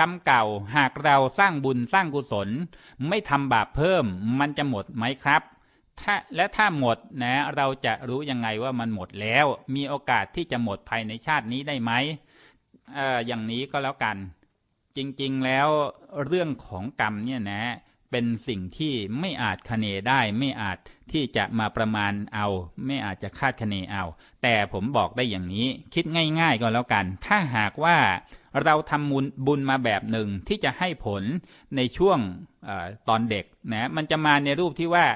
กรรมเก่าหากเราสร้างบุญสร้างกุศล ไม่ทำบาปเพิ่มมันจะหมดไหมครับถ้าและถ้าหมดนะเราจะรู้ยังไงว่ามันหมดแล้ว มีโอกาสที่จะหมดภายในชาตินี้ได้ไหมเอออย่างนี้ก็แล้วกัน จริงๆแล้วเรื่องของกรรมเนี่ยนะ เป็นสิ่งที่ไม่อาจคเนได้ไม่อาจที่จะมาประมาณเอา ไม่อาจจะคาดคะเนเอา แต่ผมบอกได้อย่างนี้ คิดง่าย ๆ ก็แล้วกัน ถ้าหากว่าเราทำบุญบุญมาแบบหนึ่งที่จะให้ผลในช่วงอตอนเด็กนะมันจะมาในรูปที่ว่า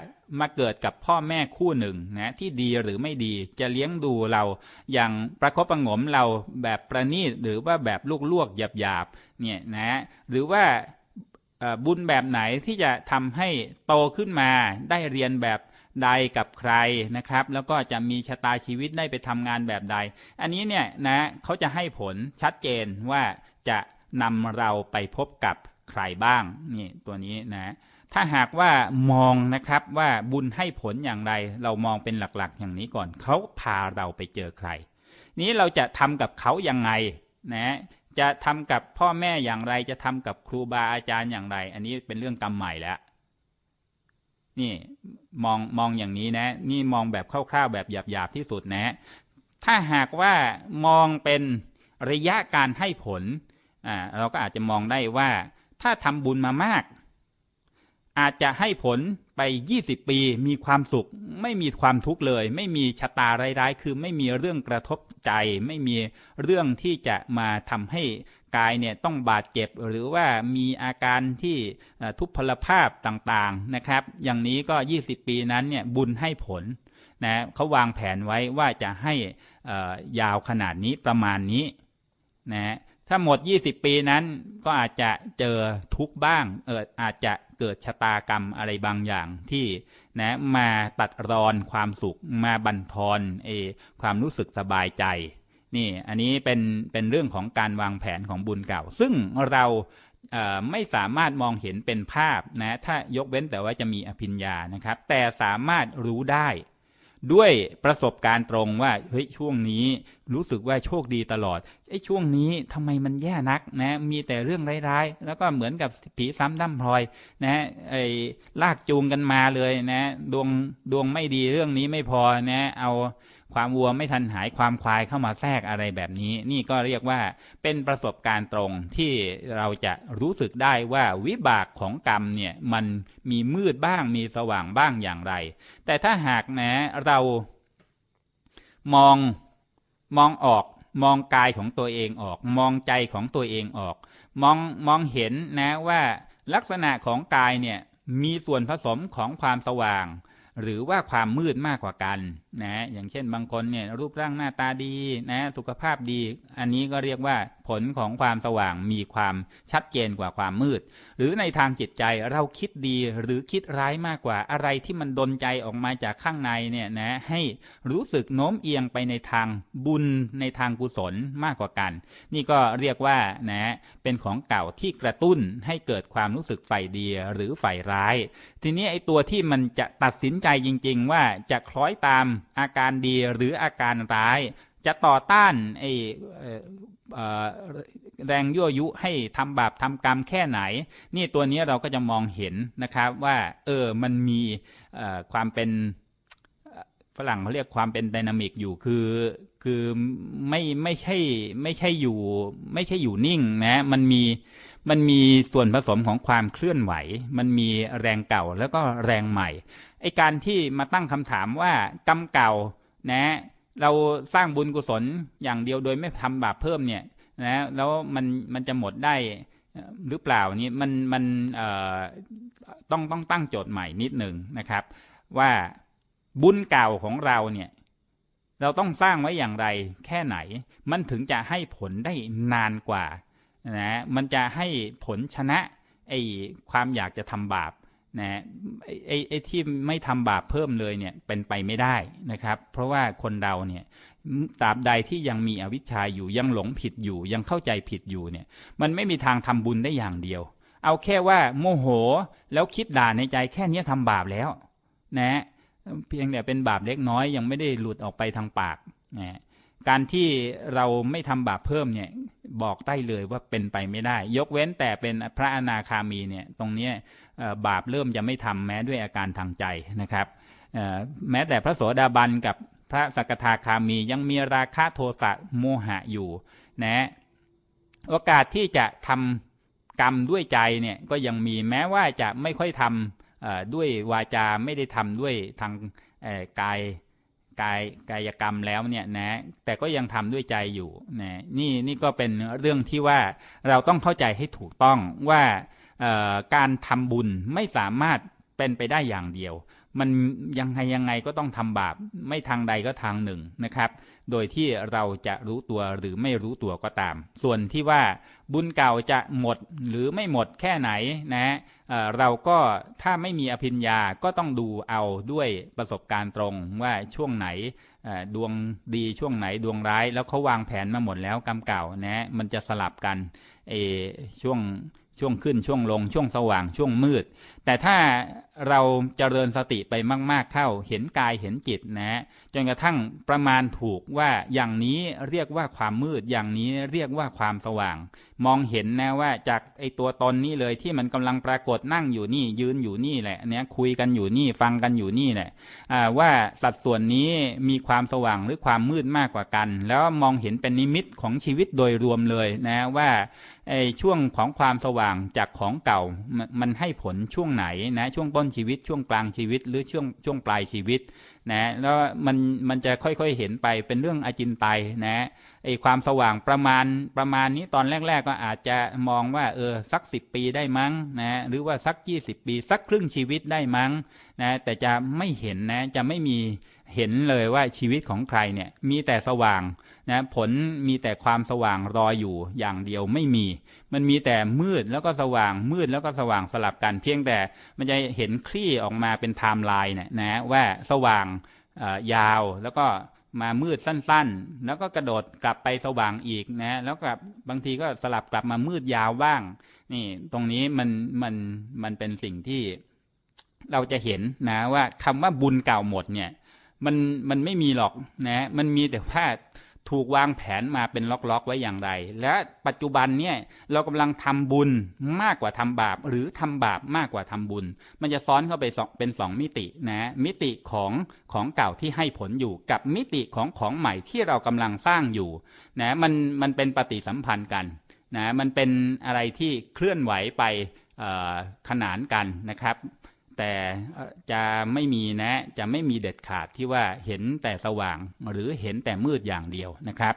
มาเกิดกับพ่อแม่คู่หนึ่งนะที่ดีหรือไม่ดีจะเลี้ยงดูเราอย่างประคบประงมเราแบบประณีตหรือว่าแบบลวกๆหยาบๆเนี่ยนะหรือว่า บุญแบบไหนที่จะทำให้โตขึ้นมาได้เรียนแบบใดกับใครนะครับ แล้วก็จะมีชะตาชีวิตได้ไปทำงานแบบใด อันนี้เนี่ยนะเขาจะให้ผลชัดเจนว่าจะนำเราไปพบกับใครบ้างนี่ตัวนี้นะถ้าหากว่ามองนะครับว่าบุญให้ผลอย่างไร เรามองเป็นหลักๆ อย่างนี้ก่อนเขาพาเราไปเจอใคร นี้เราจะทำกับเขายังไงนะ จะทำกับพ่อแม่อย่างไร จะทำกับครูบาอาจารย์อย่างไร อันนี้เป็นเรื่องกรรมใหม่แล้ว นี่มองมองอย่างนี้นะ นี่มองแบบคร่าวๆแบบหยาบๆที่สุดนะ ถ้าหากว่ามองเป็นระยะการให้ผลอ่าเราก็อาจจะมองได้ว่าถ้าทำบุญมามาก อาจจะให้ผลไป 20 ปีมีความสุข ไม่มีความทุกข์เลย ไม่มีชะตาร้ายๆ คือไม่มีเรื่องกระทบใจ ไม่มีเรื่องที่จะมาทำให้กายเนี่ยต้องบาดเจ็บหรือว่ามีอาการที่ทุพพลภาพต่างๆนะครับ อย่างนี้ก็ 20 ปีนั้นเนี่ยบุญให้ผลนะเขาวางแผนไว้ว่าจะให้ยาวขนาดนี้ประมาณนี้นะ ถ้าหมด20ปีนั้นก็อาจจะเจอทุกบ้างเอออาจจะเกิดชะตากรรมอะไรบางอย่างที่นะมาตัดรอนความสุขมาบั่นทอนเอความรู้สึกสบายใจนี่อันนี้เป็นเป็นเรื่องของการวางแผนของบุญเก่า ซึ่งเราไม่สามารถมองเห็นเป็นภาพนะถ้ายกเว้นแต่ว่าจะมีอภิญญานะครับ แต่สามารถรู้ได้ ด้วยประสบการณ์ตรงว่าเฮ้ยช่วงนี้รู้สึกว่าโชคดีตลอดไอ้ช่วงนี้ทำไมมันแย่นักนะมีแต่เรื่องร้ายๆ แล้วก็เหมือนกับผีซ้ำดำพลอยนะไอ้ลากจูงกันมาเลยนะ ดวงดวงไม่ดีเรื่องนี้ไม่พอนะ เอา ความวัวไม่ทันหายความควายเข้ามาแทรกอะไรแบบนี้ นี่ก็เรียกว่าเป็นประสบการณ์ตรงที่เราจะรู้สึกได้ว่าวิบากของกรรมเนี่ยมันมีมืดบ้างมีสว่างบ้างอย่างไร แต่ถ้าหากนะเรามองมองออกมองกายของตัวเองออก มองใจของตัวเองออก มองมองเห็นนะว่าลักษณะของกายเนี่ยมีส่วนผสมของความสว่าง หรือว่าความมืดมากกว่ากัน นะอย่างเช่นบางคนเนี่ยรูปร่างหน้าตาดีนะสุขภาพดี อันนี้ก็เรียกว่าผลของความสว่างมีความชัดเจนกว่าความมืด หรือในทางจิตใจเราคิดดีหรือคิดร้ายมากกว่าอะไรที่มันดนใจออกมาจากข้างในเนี่ยนะให้รู้สึกโน้มเอียงไปในทางบุญในทางกุศลมากกว่ากัน นี่ก็เรียกว่านะเป็นของเก่าที่กระตุ้นให้เกิดความรู้สึกฝ่ายดีหรือฝ่ายร้าย ทีนี้ไอ้ตัวที่มันจะตัดสินใจจริง ๆ ว่าจะคล้อยตามอาการดีหรืออาการร้าย จะต่อต้านไอแรงยั่วยุให้ทำบาปทำกรรมแค่ไหน นี่ตัวนี้เราก็จะมองเห็นนะครับว่า เออมันมีความเป็นฝรั่งเขาเรียกความเป็นดินามิกอยู่คือคือไม่ไม่ใช่ไม่ใช่อยู่ ไม่ใช่อยู่นิ่งนะมันมี มันมีส่วนผสมของความเคลื่อนไหว มันมีแรงเก่าแล้วก็แรงใหม่ไอการที่มาตั้งคำถามว่ากรรมเก่านะเราสร้างบุญกุศลอย่างเดียวโดยไม่ทำบาปเพิ่มเนี่ยนะแล้วมันมันจะหมดได้หรือเปล่านี่มันมันต้องต้องตั้งโจทย์ใหม่นิดหนึ่งนะครับ ว่าบุญเก่าของเราเนี่ยเราต้องสร้างไว้อย่างไรแค่ไหน มันถึงจะให้ผลได้นานกว่า นะมันจะให้ผลชนะไอ้ความอยากจะทำบาปนะไอ้ไอ้ที่ไม่ทำบาปเพิ่มเลยเนี่ยเป็นไปไม่ได้นะครับ เพราะว่าคนเราเนี่ยตราบใดที่ยังมีอวิชชาอยู่ยังหลงผิดอยู่ ยังเข้าใจผิดอยู่เนี่ยมันไม่มีทางทำบุญได้อย่างเดียว เอาแค่ว่าโมโหแล้วคิดด่าในใจแค่นี้ทำบาปแล้วนะเพียงแต่เป็นบาปเล็กน้อยยังไม่ได้หลุดออกไปทางปากนะการที่เราไม่ทำบาปเพิ่มเนี่ย บอกได้เลยว่าเป็นไปไม่ได้ ยกเว้นแต่เป็นพระอนาคามีเนี่ยตรงนี้บาปเริ่มจะไม่ทำแม้ด้วยอาการทางใจนะครับแม้แต่พระโสดาบันกับพระสกทาคามียังมีราคะโทสะโมหะอยู่นะโอกาสที่จะทำกรรมด้วยใจเนี่ยก็ยังมีแม้ว่าจะไม่ค่อยทำด้วยวาจาไม่ได้ทำด้วยทางกาย กายกายกรรมแล้วเนี่ยนะแต่ก็ยังทำด้วยใจอยู่นะนี่นี่ก็เป็นเรื่องที่ว่าเราต้องเข้าใจให้ถูกต้องว่าการทำบุญไม่สามารถเป็นไปได้อย่างเดียว มันยังไงยังไงก็ต้องทำบาปไม่ทางใดก็ทางหนึ่งนะครับ โดยที่เราจะรู้ตัวหรือไม่รู้ตัวก็ตาม ส่วนที่ว่าบุญเก่าจะหมดหรือไม่หมดแค่ไหนนะเเราก็ถ้าไม่มีอภิญญาก็ต้องดูเอาด้วยประสบการณ์ตรงว่าช่วงไหนดวงดีช่วงไหนดวงร้าย แล้วเขาวางแผนมาหมดแล้วกรรมเก่านะมันจะสลับกันเอช่วง ช่วงขึ้นช่วงลง ช่วงสว่างช่วงมืด แต่ถ้าเราเจริญสติไปมาก ๆเข้า เห็นกายเห็นจิตนะจนกระทั่งประมาณถูกว่าอย่างนี้เรียกว่าความมืด อย่างนี้เรียกว่าความสว่าง มองเห็นนะว่าจากไอตัวตนนี้เลยที่มันกำลังปรากฏนั่งอยู่นี่ ยืนอยู่นี่แหละเนี่ยคุยกันอยู่นี่ฟังกันอยู่นี่แหละว่าสัดส่วนนี้มีความสว่างหรือความมืดมากกว่ากัน แล้วมองเห็นเป็นนิมิตของชีวิตโดยรวมเลยนะว่าไอช่วงของความสว่างจากของเก่ามันให้ผลช่วงไหนนะช่วงต้นชีวิตช่วงกลางชีวิต หรือช่วงช่วงปลายชีวิตนะแล้วมันมันจะค่อยๆเห็นไปเป็นเรื่องอจินไตยนะไอความสว่างประมาณประมาณนี้ตอนแรก ๆ ก็อาจจะมองว่าเออสักสิปีได้มั้งนะหรือว่าสัก 20 ปี สักครึ่งชีวิตได้มั้งนะแต่จะไม่เห็นนะจะไม่มี เห็นเลยว่าชีวิตของใครเนี่ยมีแต่สว่างนะผลมีแต่ความสว่างรออยู่อย่างเดียวไม่มี มันมีแต่มืดแล้วก็สว่างมืดแล้วก็สว่างสลับกัน เพียงแต่มันจะเห็นคลี่ออกมาเป็นไทม์ไลน์เนี่ยนะว่าสว่างอ่อยาวแล้วก็มามืดสั้นๆ แล้วก็กระโดดกลับไปสว่างอีกนะแล้วก็บางทีก็สลับกลับมามืดยาวบ้าง นี่ตรงนี้มันมันมันเป็นสิ่งที่เราจะเห็นนะว่าคำว่าบุญเก่าหมดเนี่ย มันมันไม่มีหรอกนะมันมีแต่ว่าถูกวางแผนมาเป็นล็อกๆไว้อย่างไร และปัจจุบันเนี่ยเรากำลังทำบุญมากกว่าทำบาป หรือทำบาปมากกว่าทำบุญ มันจะซ้อนเข้าไปสองเป็นสองมิตินะมิติของของเก่าที่ให้ผลอยู่กับมิติของของใหม่ที่เรากำลังสร้างอยู่นะมันมันเป็นปฏิสัมพันธ์กันนะมันเป็นอะไรที่เคลื่อนไหวไปขนานกันนะครับ แต่จะไม่มีนะจะไม่มีเด็ดขาดที่ว่าเห็นแต่สว่างหรือเห็นแต่มืดอย่างเดียวนะครับ